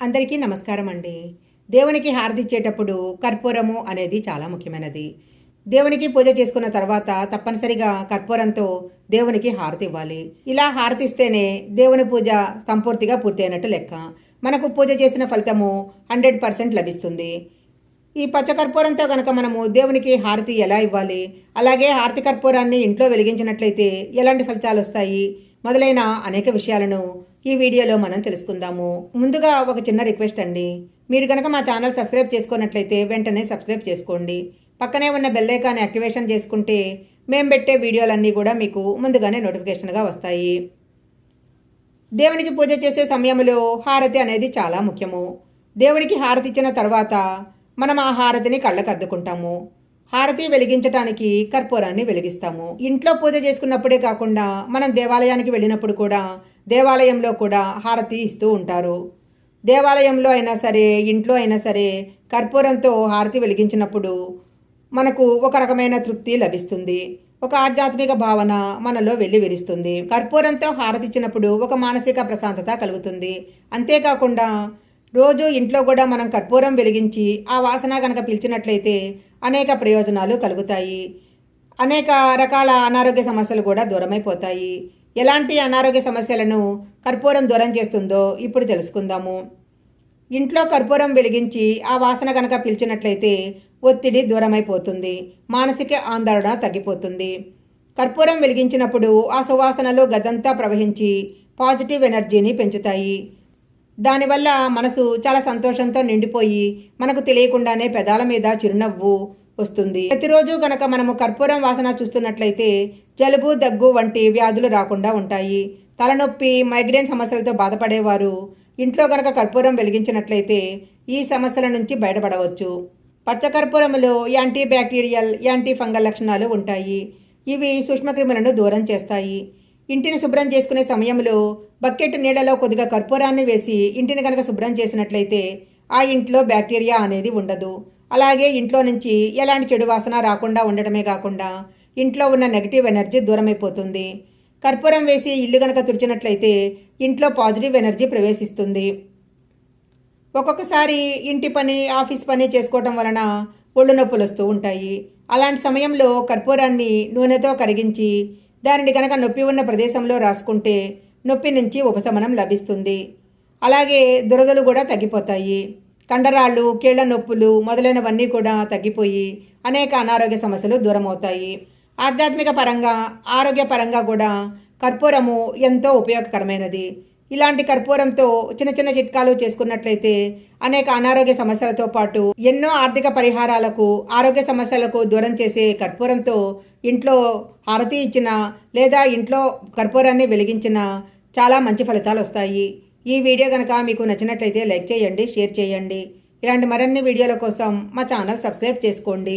అందరికీ నమస్కారం అండి దేవునికి హారతి ఇచ్చేటప్పుడు కర్పూరము అనేది చాలా ముఖ్యమైనది. దేవునికి పూజ చేసుకున్న తర్వాత తప్పనిసరిగా కర్పూరంతో దేవునికి హారతి ఇవ్వాలి ఇలా హారతి ఇస్తేనే దేవుని పూజ సంపూర్తిగా పూర్తయినట్టు లెక్క. మనకు పూజ చేసిన ఫలితము హండ్రెడ్ పర్సెంట్ లభిస్తుంది. ఈ పచ్చ కర్పూరంతో కనుక మనము దేవునికి హారతి ఎలా ఇవ్వాలి? అలాగే హారతి కర్పూరాన్ని ఇంట్లో వెలిగించినట్లయితే ఎలాంటి ఫలితాలు వస్తాయి? మొదలైన అనేక విషయాలను ఈ వీడియోలో మనం తెలుసుకుందాము. ముందుగా ఒక చిన్న రిక్వెస్ట్ అండి. మీరు కనుక మా ఛానల్ సబ్స్క్రైబ్ చేసుకున్నట్లయితే వెంటనే సబ్స్క్రైబ్ చేసుకోండి. పక్కనే ఉన్న బెల్ ఐకాన్ యాక్టివేషన్ చేసుకుంటే మేము పెట్టే వీడియోలన్నీ కూడా మీకు ముందుగానే నోటిఫికేషన్గా వస్తాయి. దేవునికి పూజ చేసే సమయంలో హారతి అనేది చాలా ముఖ్యము. దేవునికి హారతి ఇచ్చిన తర్వాత మనం ఆ హారతిని కళ్ళకు అద్దుకుంటాము. హారతి వెలిగించటానికి కర్పూరాన్ని వెలిగిస్తాము. ఇంట్లో పూజ చేసుకున్నప్పుడే కాకుండా మనం దేవాలయానికి వెళ్ళినప్పుడు కూడా దేవాలయంలో కూడా హారతి ఇస్తూ ఉంటారు. దేవాలయంలో అయినా సరే ఇంట్లో అయినా సరే కర్పూరంతో హారతి వెలిగించినప్పుడు మనకు ఒక రకమైన తృప్తి లభిస్తుంది. ఒక ఆధ్యాత్మిక భావన మనలో వెళ్ళి విరుస్తుంది. కర్పూరంతో హారతి ఇచ్చినప్పుడు ఒక మానసిక ప్రశాంతత కలుగుతుంది. అంతేకాకుండా రోజు ఇంట్లో కూడా మనం కర్పూరం వెలిగించి ఆ వాసన కనుక పిలిచినట్లయితే అనేక ప్రయోజనాలు కలుగుతాయి. అనేక రకాల అనారోగ్య సమస్యలు కూడా దూరమైపోతాయి. ఎలాంటి అనారోగ్య సమస్యలను కర్పూరం దూరం చేస్తుందో ఇప్పుడు తెలుసుకుందాము. ఇంట్లో కర్పూరం వెలిగించి ఆ వాసన కనుక పిలిచినట్లయితే ఒత్తిడి దూరమైపోతుంది. మానసిక ఆందోళన తగ్గిపోతుంది. కర్పూరం వెలిగించినప్పుడు ఆ సువాసనలు గదంతా ప్రవహించి పాజిటివ్ ఎనర్జీని పెంచుతాయి. దానివల్ల మనసు చాలా సంతోషంతో నిండిపోయి మనకు తెలియకుండానే పెదాల మీద చిరునవ్వు వస్తుంది. ప్రతిరోజు గనక మనము కర్పూరం వాసన చూస్తున్నట్లయితే జలుబు దగ్గు వంటి వ్యాధులు రాకుండా ఉంటాయి. తలనొప్పి మైగ్రేన్ సమస్యలతో బాధపడేవారు ఇంట్లో గనక కర్పూరం వెలిగించినట్లయితే ఈ సమస్యల నుంచి బయటపడవచ్చు. పచ్చకర్పూరములో యాంటీ బ్యాక్టీరియల్ యాంటీ ఫంగల్ లక్షణాలు ఉంటాయి. ఇవి సూక్ష్మక్రిములను దూరం చేస్తాయి. ఇంటిని శుభ్రం చేసుకునే సమయంలో బకెట్ నీడలో కొద్దిగా కర్పూరాన్ని వేసి ఇంటిని కనుక శుభ్రం చేసినట్లయితే ఆ ఇంట్లో బ్యాక్టీరియా అనేది ఉండదు. అలాగే ఇంట్లో నుంచి ఎలాంటి చెడు వాసన రాకుండా ఉండటమే కాకుండా ఇంట్లో ఉన్న నెగిటివ్ ఎనర్జీ దూరమైపోతుంది. కర్పూరం వేసి ఇల్లు కనుక తుడిచినట్లయితే ఇంట్లో పాజిటివ్ ఎనర్జీ ప్రవేశిస్తుంది. ఒక్కొక్కసారి ఇంటి పని ఆఫీస్ పని చేసుకోవటం వలన ఒళ్ళు నొప్పులు వస్తూ ఉంటాయి. అలాంటి సమయంలో కర్పూరాన్ని నూనెతో కరిగించి దానిని కనుక నొప్పి ఉన్న ప్రదేశంలో రాసుకుంటే నొప్పి నుంచి ఉపశమనం లభిస్తుంది. అలాగే దురదలు కూడా తగ్గిపోతాయి. కండరాళ్ళు కీళ్ళ నొప్పులు మొదలైనవన్నీ కూడా తగ్గిపోయి అనేక అనారోగ్య సమస్యలు దూరమవుతాయి. ఆధ్యాత్మిక పరంగా ఆరోగ్యపరంగా కూడా కర్పూరము ఎంతో ఉపయోగకరమైనది. ఇలాంటి కర్పూరంతో చిన్న చిన్న చిట్కాలు చేసుకున్నట్లయితే అనేక అనారోగ్య సమస్యలతో పాటు ఎన్నో ఆర్థిక పరిహారాలకు ఆరోగ్య సమస్యలకు దూరం చేసే కర్పూరంతో ఇంట్లో హారతి ఇచ్చిన లేదా ఇంట్లో కర్పూరాన్ని వెలిగించిన చాలా మంచి ఫలితాలు వస్తాయి. ఈ వీడియో కనుక మీకు నచ్చినట్లయితే లైక్ చేయండి షేర్ చేయండి. ఇలాంటి మరిన్ని వీడియోల కోసం మా ఛానల్ సబ్స్క్రైబ్ చేసుకోండి.